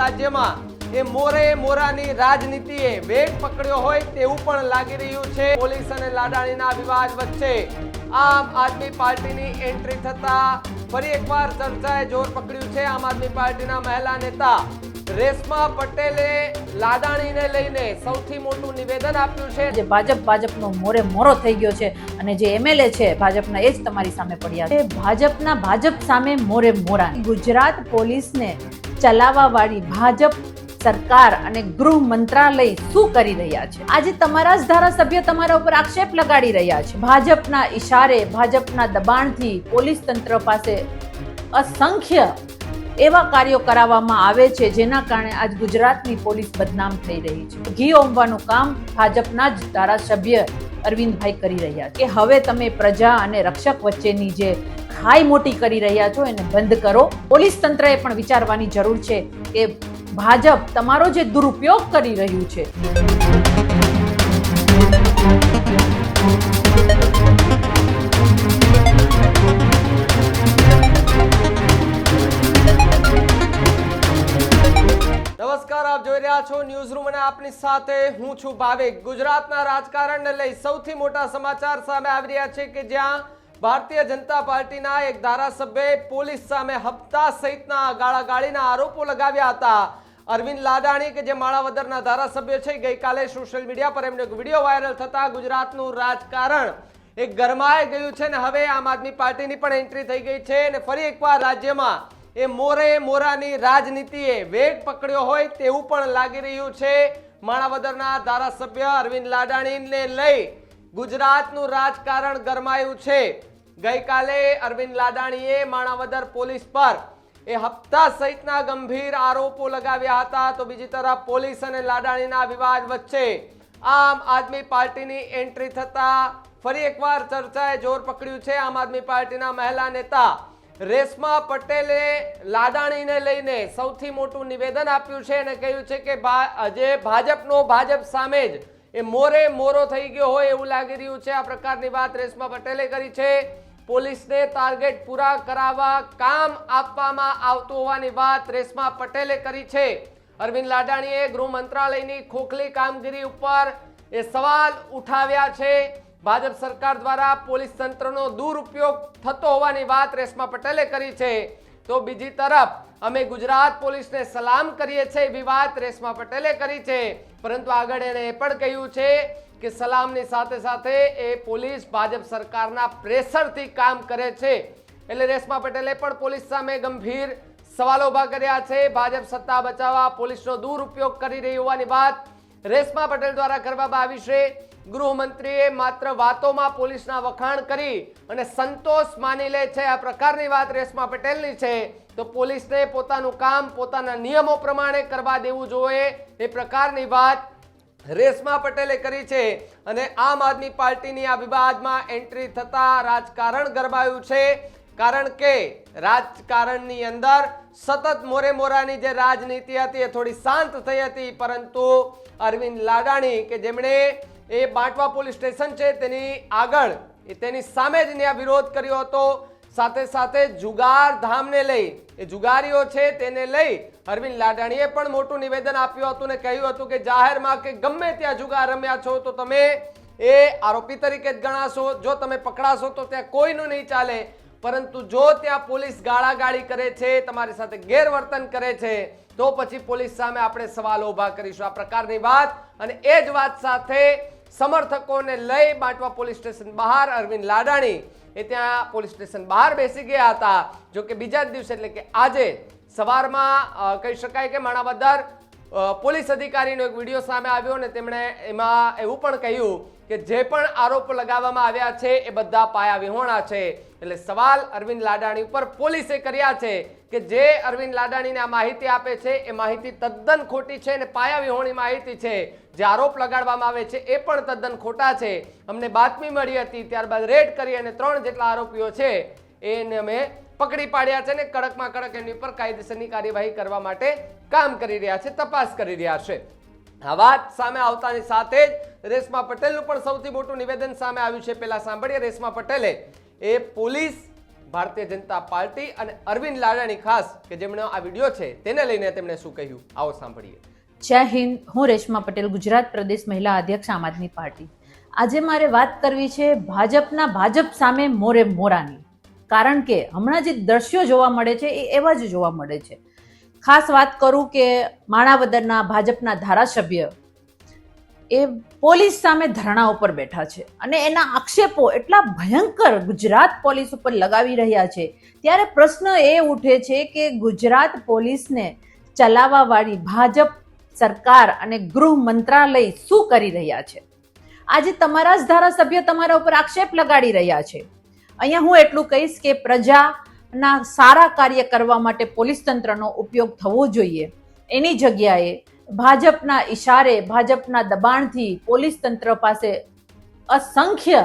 રાજ્યમાં એ મોરે મોરાની રાજનીતિએ વેગ પકડ્યો હોય તેવું પણ લાગી રહ્યું છે. પોલીસ અને લાડાણીના વિવાદ વચ્ચે આમ આદમી પાર્ટીની એન્ટ્રી થતા ફરી એકવાર ચર્ચાએ જોર પકડ્યું છે આમ આદમી પાર્ટીના મહિલા નેતા રેશમા પટેલે લાડાણીને લઈને સૌથી મોટું નિવેદન આપ્યું છે. જે ભાજપ ભાજપનો મોરે મોરો થઈ ગયો છે અને જે એમએલએ છે ભાજપના એ જ તમારી સામે પડ્યા છે. ભાજપના ભાજપ સામે મોરે મોરા ગુજરાત પોલીસને ચલાવવા વાળી ભાજપ સરકાર અને ગૃહ મંત્રાલય શું કરી રહ્યા છે? આજે તમારા જ ધારાસભ્ય તમારા ઉપર આક્ષેપ લગાડી રહ્યા છે. ભાજપના ઈશારે, ભાજપના દબાણથી પોલીસ તંત્ર પાસે અસંખ્ય એવા કાર્યો કરાવવામાં આવે છે, જેના કારણે આજ ગુજરાતની પોલીસ બદનામ થઈ રહી છે. ઘી ઓમવાનું કામ ભાજપના જ ધારાસભ્ય અરવિંદભાઈ કરી રહ્યા છે. કે હવે તમે પ્રજા અને રક્ષક વચ્ચેની જે ખાઈ મોટી કરી રહ્યા છો, એને બંધ કરો. પોલીસ તંત્રએ પણ વિચારવાની જરૂર છે કે ભાજપ તમારો જે દુરુપયોગ કરી રહ્યું છે. નમસ્કાર, આપ જોઈ રહ્યા છો ન્યૂઝ રૂમ અને આપની સાથે હું છું ભાવિક. ગુજરાતના રાજકારણને લઈ સૌથી મોટા સમાચાર સામે આવી રહ્યા છે કે જ્યાં ભારતીય જનતા પાર્ટીના એક ધારાસભ્યએ પોલીસ સામે હપ્તા સહિતના ગાળાગાળીના આરોપો લગાવ્યા હતા. અરવિંદ લાડાણી, કે જે માણાવદરના ધારાસભ્ય છે, ગઈકાલે સોશિયલ મીડિયા પર એમનો એક વીડિયો વાયરલ થતા ગુજરાતનું રાજકારણ એક ગરમાઈ ગયું છે ને હવે આમ આદમી પાર્ટીની પણ એન્ટ્રી થઈ ગઈ છે અને ફરી એકવાર રાજ્યમાં એ મોરે મોરાની રાજનીતિએ વેગ પકડ્યો હોય તેવું પણ લાગી રહ્યું છે. માણાવદરના ધારાસભ્ય અરવિંદ લાડાણીને લઈ ગુજરાતનું રાજકારણ ગરમાયું છે. ગઈકાલે અરવિંદ લાડાણીએ માણાવદર પોલીસ પર એ હપ્તા સહિતના ગંભીર આરોપો લગાવ્યા હતા. તો બીજી તરફ પોલીસ અને લાડાણીના વિવાદ વચ્ચે આમ આદમી પાર્ટીની એન્ટ્રી થતા ફરી એકવાર ચર્ચાએ જોર પકડ્યું છે. આમ આદમી પાર્ટીના મહિલા નેતા રેશમા પટેલે લાડાણીને લઈને સૌથી મોટું નિવેદન આપ્યું છે અને કહ્યું છે કે જે ભાજપનો ભાજપ સામે જ એ મોરે મોરો થઈ ગયો હોય એવું લાગી રહ્યું છે. આ પ્રકારની વાત રેશમા પટેલે કરી છે. પોલીસને ટાર્ગેટ પૂરા કરાવવા કામ આપવામાં આવતું હોવાની વાત રેશમા પટેલે કરી છે. અરવિંદ લાડાણીએ ગૃહ મંત્રાલયની ખોખલી કામગીરી ઉપર એ સવાલ ઉઠાવ્યા છે. ભાજપ સરકાર દ્વારા પોલીસ તંત્રનો દુરુપયોગ થતો હોવાની વાત રેશમા પટેલે કરી છે. તો બીજી તરફ, અમે ગુજરાત પોલીસને સલામ કરીએ છીએ એવી વાત રેશમા પટેલે કરી છે. પરંતુ આગળ એણે એ પણ કહ્યું છે કે સલામની સાથે સાથે એ પોલીસ ભાજપ સરકારના પ્રેશરથી કામ કરે છે. એટલે રેશમા પટેલે પણ પોલીસ સામે ગંભીર સવાલો ઊભા કર્યા છે. ભાજપ સત્તા બચાવવા, પોલીસનો દુરુપયોગ કરી રહી હોવાની વાત રેશમા પટેલ દ્વારા કરવામાં આવી છે. ગૃહમંત્રીએ માત્ર વાતોમાં પોલીસના વખાણ કરી અને સંતોષ માની લે છે. આ પ્રકારની વાત રેશમા પટેલની છે. તો પોલીસને પોતાનું કામ, પોતાના નિયમો પ્રમાણે કરવા દેવું જોઈએ. એ પ્રકારની વાત રેશમા પટેલે કરી છે અને આમ આદમી પાર્ટીની આ વિવાદમાં એન્ટ્રી થતા રાજકારણ ગરમાયું છે. કારણ કે રાજકારણની અંદર સતત મોરે મોરાની જે રાજનીતિ હતી એ થોડી શાંત થઈ હતી, પરંતુ અરવિંદ લાડાણી કે જેમણે એ બાંટવા પોલીસ સ્ટેશન છે તેની આગળ તેની સામે જ વિરોધ કર્યો હતો. સાથે સાથે જુગાર ધામને લઈ, એ જુગારીઓ છે તેને લઈ અરવિંદ લાડાણીએ પણ મોટું નિવેદન આપ્યું હતું ને કહ્યું હતું કે જાહેરમાં કે ગમે ત્યાં જુગાર રમ્યા છો તો તમે એ આરોપી તરીકે જ ગણાશો. જો તમે પકડાશો તો ત્યાં કોઈનું નહીં ચાલે. પરંતુ જો ત્યાં પોલીસ ગાળાગાળી કરે છે, તમારી સાથે ગેરવર્તન કરે છે, તો પછી પોલીસ સામે આપણે સવાલો ઊભા કરીશું. આ પ્રકારની વાત અને એ જ વાત સાથે સમર્થકોને લઈ બાંટવા પોલીસ સ્ટેશન બહાર. અરવિંદ લાડાણી એ ત્યાં પોલીસ સ્ટેશન બહાર બેસી ગયા હતા. જો કે બીજા જ દિવસે એટલે કે આજે સવારમાં કહી શકાય કે માણાવદર પોલીસ અધિકારીનો એક વીડિયો સામે આવ્યો અને તેમણે એમાં એવું પણ કહ્યું કે જે પણ આરોપ લગાવવામાં આવ્યા છે એ બધા પાયા વિહોણા છે. એટલે સવાલ અરવિંદ લાડાણી ઉપર પોલીસે કર્યા છે કે જે અરવિંદ લાડાણીને આ માહિતી આપે છે એ માહિતી તદ્દન ખોટી છે અને પાયા વિહોણી માહિતી છે. જે આરોપ લગાડવામાં આવે છે એ પણ તદ્દન ખોટા છે. અમને બાતમી મળી હતી, ત્યારબાદ રેડ કરી અને ત્રણ જેટલા આરોપીઓ છે. એને અમે પકડી પાડ્યા છે ને કડકમાં કડક એની ઉપર કાયદેસરની કાર્યવાહી કરવા માટે કામ કરી રહ્યા છે, તપાસ કરી રહ્યા છે. આ વાત સામે આવતાની સાથે જ રેશમા પટેલનું પણ સૌથી મોટું નિવેદન સામે આવ્યું છે. પહેલાં સાંભળીએ રેશમા પટેલે એ પોલીસ, ભારતીય જનતા પાર્ટી અને અરવિંદ લાડાણી ખાસ, કે જેમનો આ વીડિયો છે તેને લઈને તેમણે શું કહ્યું? આવો સાંભળીએ. જય હિન્દ, હું રેશમા પટેલ, ગુજરાત પ્રદેશ મહિલા અધ્યક્ષ આમ આદમી પાર્ટી. આજે મારે વાત કરવી છે ભાજપના ભાજપ સામે મોરે મોરાની. કારણ કે હમણાં જે દ્રશ્યો જોવા મળે છે એ એવા જ જોવા મળે છે. ખાસ વાત કરું કે માણાવદરના ભાજપના ધારાસભ્ય એ પોલીસ સામે ધરણા ઉપર બેઠા છે અને એના આક્ષેપો એટલા ભયંકર ગુજરાત પોલીસ ઉપર લગાવી રહ્યા છે. ત્યારે પ્રશ્ન એ ઉઠે છે કે ગુજરાત પોલીસને ચલાવવાવાળી ભાજપ સરકાર અને ગૃહ મંત્રાલય શું કરી રહ્યા છે? આજે તમારા જ ધારાસભ્ય તમારા ઉપર આક્ષેપ લગાડી રહ્યા છે. અહીંયા હું એટલું કહીશ કે પ્રજાના સારા કાર્ય કરવા માટે પોલીસ તંત્રનો ઉપયોગ થવો જોઈએ. એની જગ્યાએ ભાજપના ઈશારે, ભાજપના દબાણથી પોલીસ તંત્ર પાસે અસંખ્ય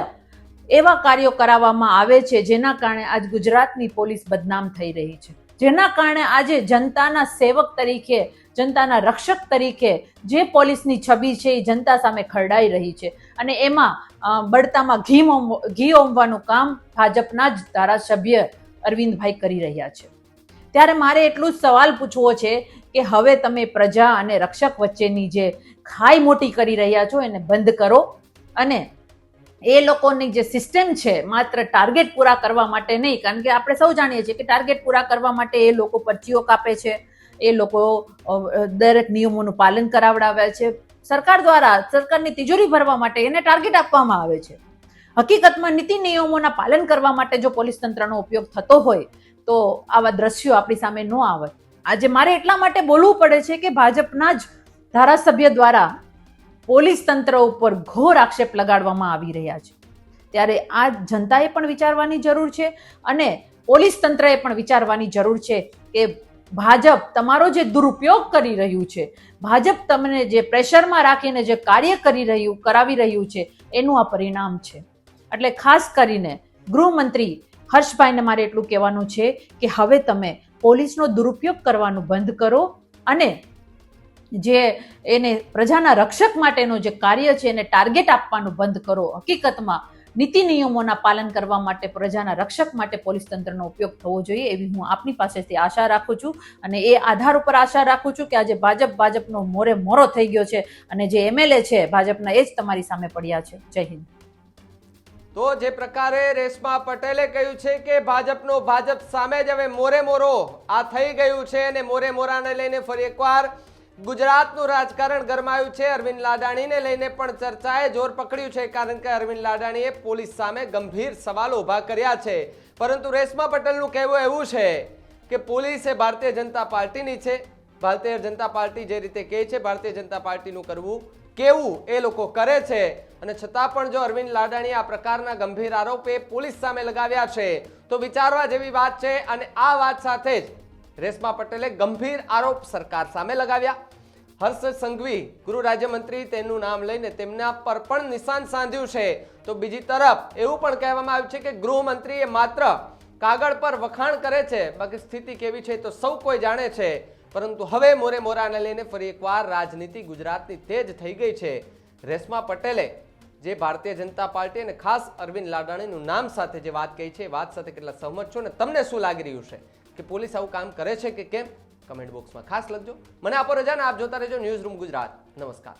એવા કાર્યો કરાવવામાં આવે છે, જેના કારણે આજ ગુજરાતની પોલીસ બદનામ થઈ રહી છે. જેના કારણે આજે જનતાના સેવક તરીકે, જનતાના રક્ષક તરીકે જે પોલીસની છબી છે એ જનતા સામે ખરડાઈ રહી છે. અને એમાં બળતામાં ઘી ઘી ઓમવાનું કામ ભાજપના જ ધારાસભ્ય અરવિંદભાઈ કરી રહ્યા છે. ત્યારે મારે એટલું જ સવાલ પૂછવો છે કે હવે તમે પ્રજા અને રક્ષક વચ્ચેની જે ખાઈ મોટી કરી રહ્યા છો એને બંધ કરો અને એ લોકોની જે સિસ્ટમ છે માત્ર ટાર્ગેટ પૂરા કરવા માટે નહીં, કારણ કે આપણે સૌ જાણીએ છીએ કે ટાર્ગેટ પૂરા કરવા માટે એ લોકો પરચીઓ કાપે છે, એ લોકો દરેક નિયમોનું પાલન કરાવડાવે છે સરકાર દ્વારા સરકારની તિજોરી ભરવા માટે એને ટાર્ગેટ આપવામાં આવે છે. હકીકતમાં નીતિ નિયમોના પાલન કરવા માટે જો પોલીસ તંત્રનો ઉપયોગ થતો હોય, તો આવા દ્રશ્યો આપણી સામે ન આવે. આજે મારે એટલા માટે બોલવું પડે છે કે ભાજપના જ ધારાસભ્ય દ્વારા પોલીસ તંત્ર ઉપર ઘોર આક્ષેપ લગાડવામાં આવી રહ્યા છે. ત્યારે આ જનતાએ પણ વિચારવાની જરૂર છે અને પોલીસ તંત્રએ પણ વિચારવાની જરૂર છે કે ભાજપ તમારો જે દુરુપયોગ કરી રહ્યું છે, ભાજપ તમને જે પ્રેશરમાં રાખીને જે કાર્ય કરી રહ્યું, કરાવી રહ્યું છે, એનું આ પરિણામ છે. એટલે ખાસ કરીને ગૃહમંત્રી હર્ષભાઈને મારે એટલું કહેવાનું છે કે હવે તમે પોલીસનો દુરુપયોગ કરવાનું બંધ કરો અને જે એને પ્રજાના રક્ષક માટેનું જે કાર્ય છે એને ટાર્ગેટ આપવાનું બંધ કરો. હકીકતમાં નીતિ નિયમોના પાલન કરવા માટે, પ્રજાના રક્ષક માટે પોલીસ તંત્રનો ઉપયોગ થવો જોઈએ એવી હું આપની પાસેથી આશા રાખું છું. અને એ આધાર ઉપર આશા રાખું છું કે આજે ભાજપ ભાજપનો મોરે મોરો થઈ ગયો છે અને જે એમએલએ છે, ભાજપના એ જ તમારી સામે પડ્યા છે. જય હિન્દ. તો જે પ્રકારે રેશમા પટેલે કહ્યું છે કે ભાજપનો ભાજપ સામે જ હવે મોરે મોરો આ થઈ ગયું છે અને મોરે મોરાને લઈને ફરી એકવાર ગુજરાતનું રાજકારણ ગરમાયું છે. અરવિંદ લાડાણીને લઈને પણ ચર્ચાએ જોર પકડ્યું છે, કારણ કે અરવિંદ લાડાણીએ પોલીસ સામે ગંભીર સવાલો ઊભા કર્યા છે. પરંતુ રેશમા પટેલનું કહેવું એવું છે કે પોલીસ એ ભારતીય જનતા પાર્ટીની છે. ભારતીય જનતા પાર્ટી જે રીતે કહે છે, ભારતીય જનતા પાર્ટીનું કરવું કેવું એ લોકો કરે છે. અને છતાં પણ જો અરવિંદ લાડાણી આ પ્રકારના ગંભીર આરોપ એ પોલીસ સામે લગાવ્યા છે, તો વિચારવા જેવી વાત છે. અને આ વાત સાથે જ રેશમા પટેલે ગંભીર આરોપ સરકાર સામે લગાવ્યા. હર્ષ સંઘવી, ગૃહ રાજ્યમંત્રી, તેનું નામ લઈને તેમના પર પણ નિશાન સાધ્યું છે. તો બીજી તરફ એવું પણ કહેવામાં આવ્યું છે કે ગૃહમંત્રી એ માત્ર કાગળ પર વખાણ કરે છે. બાકી સ્થિતિ કેવી છે તો સૌ કોઈ જાણે છે. પરંતુ હવે મોરે મોરાને લઈને ફરી એકવાર રાજનીતિ ગુજરાતની તેજ થઈ ગઈ છે. રેશમા પટેલે જે ભારતીય જનતા પાર્ટી અને ખાસ અરવિંદ લાડાણીનું નામ સાથે જે વાત કહી છે વાત સાથે કેટલા સહમત છો ને તમને શું લાગી રહ્યું છે? કે પોલીસ આવું કામ કરે છે કે કેમ? કમેન્ટ બોક્સમાં ખાસ લખજો. મને આપો રજા ને આપ જોતા રહેજો ન્યૂઝ રૂમ ગુજરાત. નમસ્કાર.